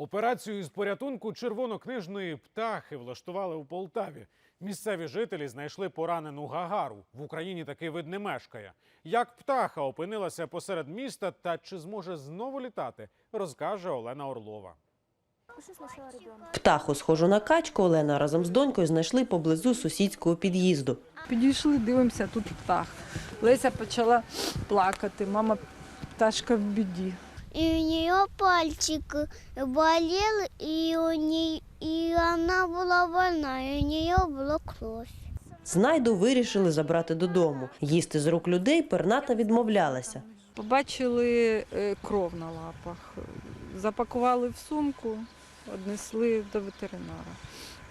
Операцію із порятунку червонокнижної птахи влаштували у Полтаві. Місцеві жителі знайшли поранену гагару. В Україні такий вид не мешкає. Як птаха опинилася посеред міста та чи зможе знову літати, розкаже Олена Орлова. Птаху, схожу на качку, Олена разом з донькою знайшли поблизу сусідського під'їзду. Підійшли, дивимося, тут птах. Леся почала плакати, мама пташка в біді. И у нее пальчик болел, и, у ней, и она была больна, и у нее была кровь. Знайду вирішили забрати додому. Їсти з рук людей перната відмовлялася. Побачили е, кров на лапах, запакували в сумку, однесли до ветеринара.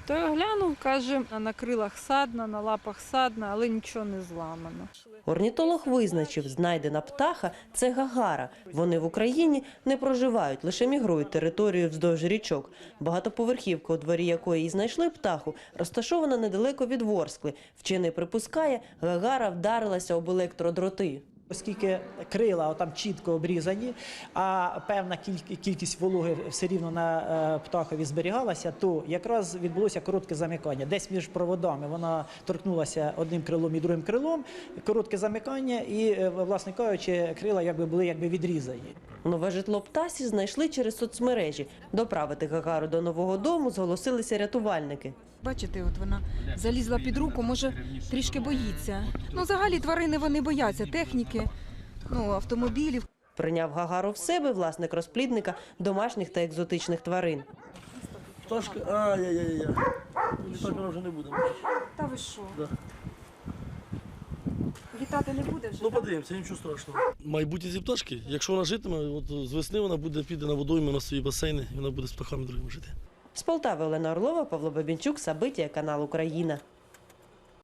Той оглянув, каже, на крилах садна, на лапах садна, але нічого не зламано. Орнітолог визначив, знайдена птаха – це гагара. Вони в Україні не проживають, лише мігрують територію вздовж річок. Багатоповерхівка, у дворі якої і знайшли птаху, розташована недалеко від Ворскли. Вчений припускає, гагара вдарилася об електродроти. Оскільки крила там чітко обрізані, а певна кількість вологи все рівно на е, птахові зберігалася, то якраз відбулося коротке замикання. Десь між проводами вона торкнулася одним крилом і другим крилом, коротке замикання, і, е, власне кажучи, крила якби були якби відрізані. Нове житло птасі знайшли через соцмережі. Доправити гагару до нового дому зголосилися рятувальники. Бачите, от вона залізла під руку, може трішки боїться. Ну, взагалі тварини вони бояться техніки, ну, автомобілів. Прийняв гагару в себе власник розплідника домашніх та екзотичних тварин. Пташка, ай-яй-яй. Літати вона вже не буде. Та ви що? Да. Літати не буде вже? Ну подивимося, нічого страшного. Майбутнє ці пташки, якщо вона житиме, от з весни вона буде піде на водойми на свої басейни, і вона буде з птахами другими жити. З Полтави Олена Орлова, Павло Бабінчук, Сабиття, канал Україна.